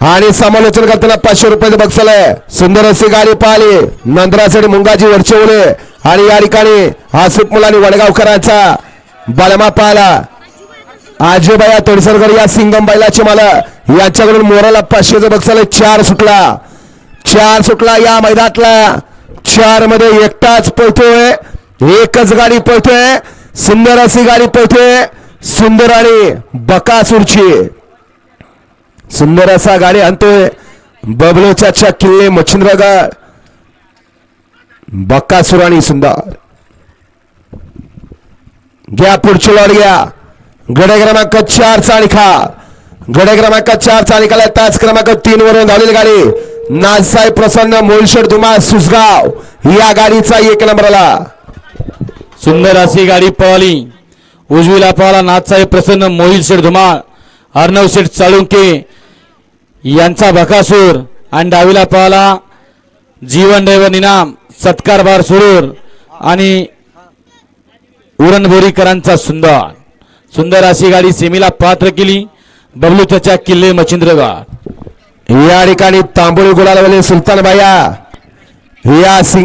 आणि समालोचन करताना पाचशे रुपयाचं बक्षल आहे. सुंदर अशी गाडी पाहिली. नंदरासाठी मुंगाजी वरचेवले आणि या ठिकाणी आसिफ मुलांनी वडगावकरांचा बलमा पाहिला. आजीबाया तडसरकर या सिंगम बैलाचे मला यांच्याकडून मोराला पाचशेचं बक्षल चार सुटला. चार सुटला या मैदानातला. चारमध्ये एकटाच पळतोय. एकच गाडी पळतोय. सुंदर अशी गाडी पळतोय. सुंदर आणि बकासूरची. सुंदर असा गाडी आणतोय. बबलोच्या किल्ले मच्छिंद्रगड बक्कासूर आणि सुंदर. घ्या पुढची लॉट घ्या. गडे क्रमांक चार चालिका. गडे क्रमांक चार चालिकाला तास क्रमांक तीन वरून धावलेली गाडी. नाथसाहेब प्रसन्न मोलशेड धुमा सुसगाव या गाडीचा एक नंबरला. सुंदर अशी गाडी पळाली. उजवीला पळाला नाथसाहेब प्रसन्न मोहिल शेठ धुमाळ अर्णव शेठ चाळुंके यांचा बकासूर आणि डावीला पळाला जीवन दैव निनाम सत्कार बार सुरूर आणि उरणभोरीकरांचा सुंदर. सुंदर अशी गाडी सेमीला पात्र केली बबलू त्याच्या किल्ले मच्छिंद्रगड. या ठिकाणी तांबोळी गुलालवाले सुलतान बाया या सिंग